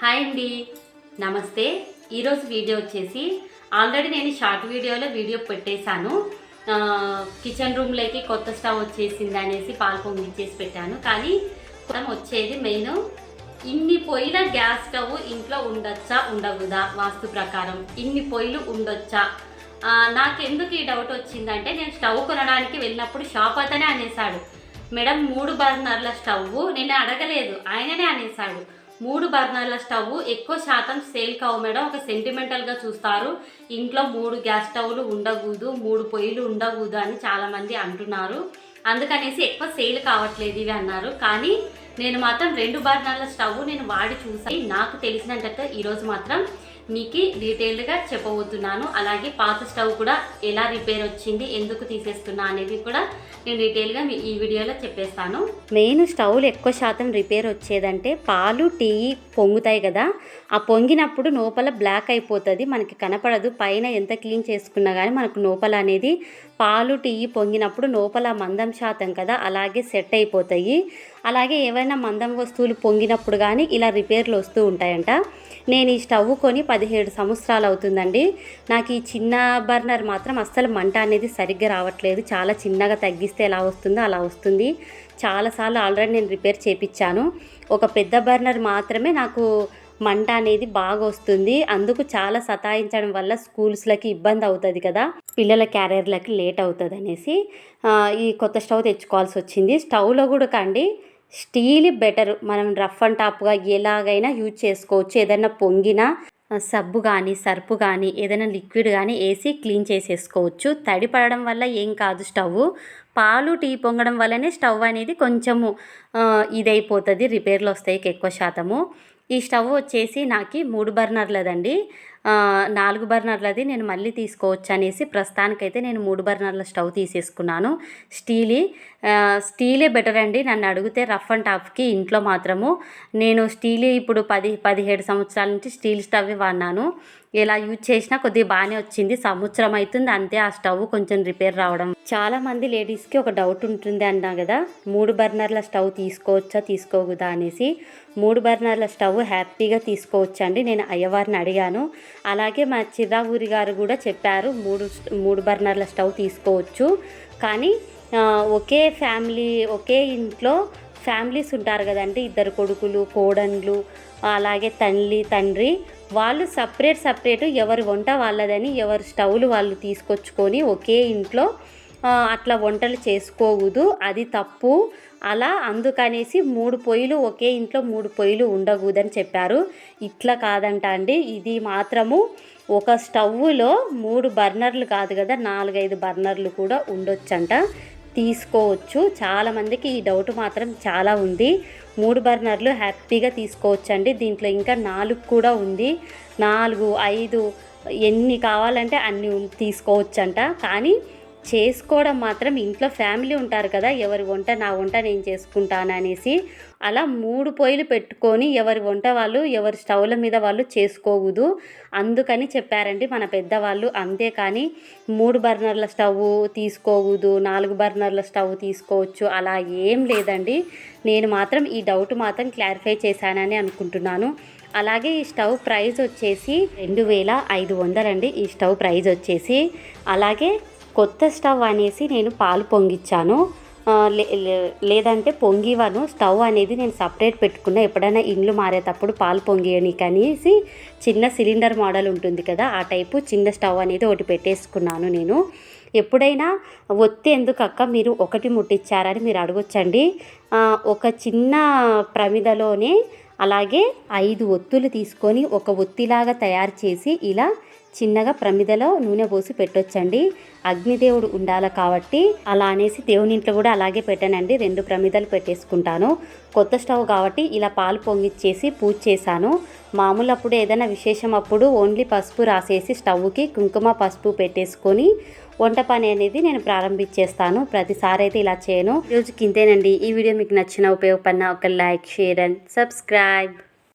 Hi అండి. నమస్తే. ఈరోజు వీడియో వచ్చేసి ఆల్రెడీ నేను షార్ట్ వీడియోలో వీడియో పెట్టేశాను. కిచెన్ రూమ్లోకి కొత్త స్టవ్ వచ్చేసింది అనేసి పాలు పొంగిచ్చేసి పెట్టాను. కానీ మనం వచ్చేది మెయిన్ ఇన్ని పొయ్యిల గ్యాస్ స్టవ్ ఇంట్లో ఉండొచ్చా ఉండకూడదా వాస్తు ప్రకారం? ఇన్ని పొయ్యిలు ఉండొచ్చా? నాకు నాకెందుకు ఈ డౌట్ వచ్చిందంటే నేను స్టవ్ కొనడానికి వెళ్ళినప్పుడు షాప్ అతనే అనేసాడు మేడం మూడు బర్నర్ల స్టవ్ నేను అడగలేదు. ఆయననే అనేసాడు మూడు బర్నర్ల స్టవ్ ఎక్కువ శాతం సేల్ కావు మేడం. ఒక సెంటిమెంటల్గా చూస్తారు. ఇంట్లో మూడు గ్యాస్ స్టవ్లు ఉండకూడదు మూడు పొయ్యిలు ఉండకూడదు అని చాలామంది అంటున్నారు. అందుకనేసి ఎక్కువ సేల్ కావట్లేదు ఇవి అన్నారు. కానీ నేను మాత్రం రెండు బర్నర్ల స్టవ్ నేను వాడి చూసి నాకు తెలిసినట్టయితే ఈరోజు మాత్రం మీకు డీటెయిల్డ్గా చెప్పబోతున్నాను. అలాగే పాత స్టవ్ కూడా ఎలా రిపేర్ వచ్చింది ఎందుకు తీసేస్తున్నా అనేది కూడా నేను డీటెయిల్గా మీ ఈ వీడియోలో చెప్పేస్తాను. మెయిన్ స్టవ్లు ఎక్కువ శాతం రిపేర్ వచ్చేదంటే పాలు టీ పొంగుతాయి కదా. ఆ పొంగినప్పుడు లోపల బ్లాక్ అయిపోతుంది మనకి కనపడదు. పైన ఎంత క్లీన్ చేసుకున్నా కానీ మనకు లోపల అనేది పాలు టీ పొంగినప్పుడు లోపల మందం శాతం కదా అలాగే సెట్ అయిపోతాయి. అలాగే ఏవైనా మందం వస్తువులు పొంగినప్పుడు కానీ ఇలా రిపేర్లు వస్తూ ఉంటాయంట. నేను ఈ స్టవ్ కొని పదిహేడు సంవత్సరాలు అవుతుందండి. నాకు ఈ చిన్న బర్నర్ మాత్రం అస్సలు మంట అనేది సరిగ్గా రావట్లేదు. చాలా చిన్నగా తగ్గిస్తే ఎలా వస్తుందో అలా వస్తుంది. చాలాసార్లు ఆల్రెడీ నేను రిపేర్ చేపించాను ఒక పెద్ద బర్నర్ మాత్రమే నాకు మంట అనేది బాగా వస్తుంది. అందుకు చాలా సతాయించడం వల్ల స్కూల్స్లకి ఇబ్బంది అవుతుంది కదా. పిల్లల క్యారియర్లకి లేట్ అవుతుంది అనేసి ఈ కొత్త స్టవ్ తెచ్చుకోవాల్సి వచ్చింది. స్టవ్లో కూడా కండి స్టీల్ బెటర్. మనం రఫ్ అండ్ టాప్గా ఎలాగైనా యూజ్ చేసుకోవచ్చు. ఏదైనా పొంగినా సబ్బు కానీ సర్పు కానీ ఏదైనా లిక్విడ్ కానీ వేసి క్లీన్ చేసేసుకోవచ్చు. తడి పడడం వల్ల ఏం కాదు స్టవ్ పాలు టీ పొంగడం వల్లనే స్టవ్ అనేది కొంచెము ఇదైపోతుంది. రిపేర్లు వస్తాయి ఎక్కువ శాతము. ఈ స్టవ్ వచ్చేసి నాకు మూడు బర్నర్లదండి. నాలుగు బర్నర్లది నేను మళ్ళీ తీసుకోవచ్చు అనేసి ప్రస్తుతానికైతే నేను మూడు బర్నర్ల స్టవ్ తీసేసుకున్నాను. స్టీలీ స్టీలే బెటర్ అండి. నన్ను అడిగితే రఫ్ అండ్ టఫ్కి ఇంట్లో మాత్రము. నేను స్టీలీ ఇప్పుడు పది పదిహేడు సంవత్సరాల నుంచి స్టీల్ స్టవ్ వాడినాను. ఎలా యూజ్ చేసినా కొద్దిగా బాగానే వచ్చింది. సంవత్సరం అవుతుంది. అంతే ఆ స్టవ్ కొంచెం రిపేర్ రావడం. చాలా మంది లేడీస్కి ఒక డౌట్ ఉంటుంది అన్నా కదా మూడు బర్నర్ల స్టవ్ తీసుకోవచ్చా తీసుకోకూడదా అనేసి. మూడు బర్నర్ల స్టవ్ హ్యాపీగా తీసుకోవచ్చు అండి నేను అయ్యవారిని అడిగాను. అలాగే మా చిరావూరి గారు కూడా చెప్పారు మూడు మూడు బర్నర్ల స్టవ్ తీసుకోవచ్చు. కానీ ఒకే ఫ్యామిలీ ఒకే ఇంట్లో ఫ్యామిలీస్ ఉంటారు కదండి. ఇద్దరు కొడుకులు కోడన్లు అలాగే తల్లి తండ్రి. వాళ్ళు సపరేట్ సపరేట్ ఎవరి వంట వాళ్ళదని ఎవరి స్టవ్లు వాళ్ళు తీసుకొచ్చుకొని ఒకే ఇంట్లో అట్లా వంటలు చేసుకోకూడదు అది తప్పు. అలా అందుకనేసి మూడు పొయ్యిలు ఒకే ఇంట్లో మూడు పొయ్యిలు ఉండకూడదని చెప్పారు. ఇట్లా కాదంట అండి ఇది మాత్రము ఒక స్టవ్లో మూడు బర్నర్లు కాదు కదా నాలుగైదు బర్నర్లు కూడా ఉండొచ్చంట. తీసుకోవచ్చు. చాలామందికి ఈ డౌట్ మాత్రం చాలా ఉంది. మూడు బర్నర్లు హ్యాపీగా తీసుకోవచ్చు అండి దీంట్లో ఇంకా నాలుగు కూడా ఉంది. నాలుగు ఐదు ఎన్ని కావాలంటే అన్ని తీసుకోవచ్చు తీసుకోవచ్చంట. కానీ చేసుకోవడం మాత్రం ఇంట్లో ఫ్యామిలీ ఉంటారు కదా ఎవరి వంట నా వంట నేను చేసుకుంటాను అనేసి అలా మూడు పొయ్యిలు పెట్టుకొని ఎవరి వంట వాళ్ళు ఎవరి స్టవ్ల మీద వాళ్ళు చేసుకోకూడదు. అందుకని చెప్పారండి మన పెద్దవాళ్ళు అంతేకాని మూడు బర్నర్ల స్టవ్ తీసుకోకూదు నాలుగు బర్నర్ల స్టవ్ తీసుకోవచ్చు అలా ఏం లేదండి. నేను మాత్రం ఈ డౌట్ మాత్రం క్లారిఫై చేశానని అనుకుంటున్నాను. అలాగే ఈ స్టవ్ ప్రైస్ వచ్చేసి రెండు వేల ఐదు వందలండి. ఈ స్టవ్ ప్రైస్ వచ్చేసి అలాగే కొత్త స్టవ్ అనేసి నేను పాలు పొంగిచ్చాను. లే- లే- లేదంటే పొంగివను స్టవ్ అనేది నేను సపరేట్ పెట్టుకున్నా. ఎప్పుడైనా ఇండ్లు మారేటప్పుడు పాలు పొంగియని కనీసి చిన్న సిలిండర్ మోడల్ ఉంటుంది కదా ఆ టైపు చిన్న స్టవ్ అనేది ఒకటి పెట్టేసుకున్నాను నేను. ఎప్పుడైనా ఒత్తి ఎందుకక్క మీరు ఒకటి ముట్టించారని మీరు అడగొచ్చండి. ఒక చిన్న ప్రమిదలోనే అలాగే ఐదు ఒత్తులు తీసుకొని ఒక ఒత్తిలాగా తయారు చేసి ఇలా చిన్నగా ప్రమిదలో నూనె పోసి పెట్టొచ్చండి. అగ్నిదేవుడు ఉండాలి కాబట్టి అలా అనేసి దేవుని ఇంట్లో కూడా అలాగే పెట్టానండి. రెండు ప్రమిదలు పెట్టేసుకుంటాను. కొత్త స్టవ్ కాబట్టి ఇలా పాలు పొంగిచ్చేసి పూజ చేశాను. మామూలు అప్పుడు ఏదైనా విశేషం అప్పుడు ఓన్లీ పసుపు రాసేసి స్టవ్కి కుంకుమ పసుపు పెట్టేసుకొని వంట పని అనేది నేను ప్రారంభించేస్తాను. ప్రతిసారి అయితే ఇలా చేయను. రోజుకి ఇంతేనండి ఈ వీడియో మీకు నచ్చిన ఉపయోగపడిన ఒక లైక్ షేర్ అండ్ సబ్స్క్రైబ్.